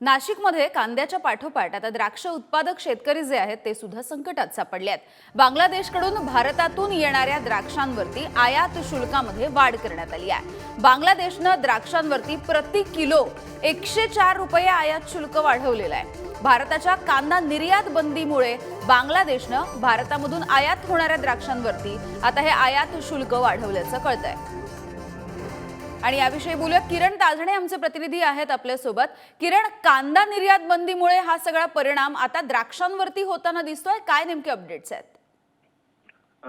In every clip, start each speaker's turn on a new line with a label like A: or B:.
A: नाशिकमध्ये कांद्याच्या पाठोपाठ आता द्राक्ष उत्पादक शेतकरी जे आहेत ते सुद्धा संकटात सापडले आहेत. बांगलादेशकडून भारतातून येणाऱ्या द्राक्षांवरती आयात शुल्कामध्ये वाढ करण्यात आली आहे. बांगलादेशनं द्राक्षांवरती प्रति किलो एकशे चार रुपये आयात शुल्क वाढवलेलं आहे. भारताच्या कांदा निर्यात बंदीमुळे बांगलादेशनं भारतामधून आयात होणाऱ्या द्राक्षांवरती आता हे आयात शुल्क वाढवल्याचं कळतंय. आणि याविषयी बोलूया. किरण ताजणे आमचे प्रतिनिधी आहेत आपल्यासोबत. किरण कांदा निर्यात बंदीमुळे हा सगळा परिणाम आता द्राक्षांवरती होताना दिसतोय. काय नेमके अपडेट्स आहेत?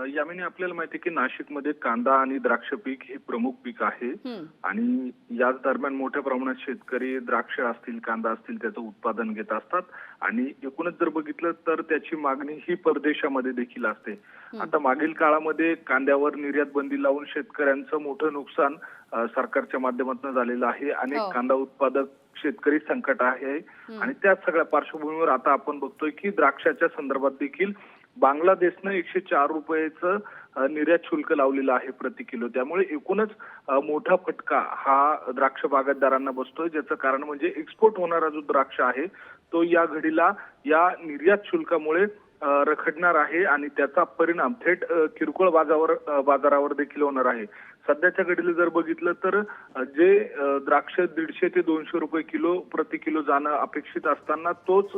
B: यामिनी आपल्याला माहिती की नाशिकमध्ये कांदा आणि द्राक्ष पीक हे प्रमुख पीक आहे. आणि याच दरम्यान मोठ्या प्रमाणात शेतकरी द्राक्ष असतील कांदा असतील त्याचं उत्पादन घेत असतात. आणि एकूणच जर बघितलं तर त्याची मागणी ही परदेशामध्ये देखील असते. आता मागील काळामध्ये कांद्यावर निर्यात बंदी लावून शेतकऱ्यांचं मोठं नुकसान सरकारच्या माध्यमातून झालेलं आहे. अनेक
A: हो.
B: कांदा उत्पादक शेतकरी संकट आहे. आणि त्याच सगळ्या पार्श्वभूमीवर आता आपण बघतोय की द्राक्षाच्या संदर्भात देखील बांगलादेशनं एकशे चार रुपयाचं निर्यात शुल्क लावलेलं आहे प्रति किलो. त्यामुळे एकूणच मोठा फटका हा द्राक्ष बागायतदारांना बसतोय. ज्याचं कारण म्हणजे एक्सपोर्ट होणारा जो द्राक्ष आहे तो या घडीला या निर्यात शुल्कामुळे रखडणार आहे आणि त्याचा परिणाम थेट किरकोळ बाजारावर बाजारावर देखील होणार आहे. सध्याच्या घडीला जर बघितलं तर जे द्राक्ष दीडशे ते दोनशे रुपये किलो प्रति किलो जाणं अपेक्षित असताना तोच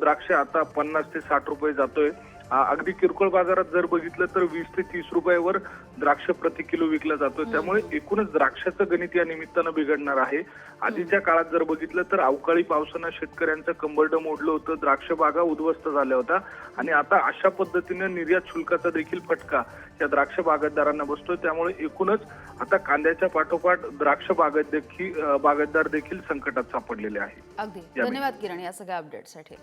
B: द्राक्ष आता पन्नास ते साठ रुपये जातोय. अगदी किरकोळ बाजारात जर बघितलं तर वीस ते तीस रुपयावर द्राक्ष प्रति किलो विकला जातोय त्यामुळे एकूणच द्राक्षाचं गणित या निमित्तानं बिघडणार आहे. आधीच्या काळात जर बघितलं तर अवकाळी पावसानं शेतकऱ्यांचं कंबरडं मोडलं होतं द्राक्ष बागा उद्ध्वस्त झाल्या होत्या. आणि आता अशा पद्धतीने निर्यात शुल्काचा देखील फटका या द्राक्ष बागायतदारांना बसतोय. त्यामुळे एकूणच आता कांद्याच्या पाठोपाठ द्राक्ष बागायत देखील अ, बागायतदार देखील संकटात सापडलेले आहे.
A: अगदी. धन्यवाद किरण या सगळ्या अपडेटसाठी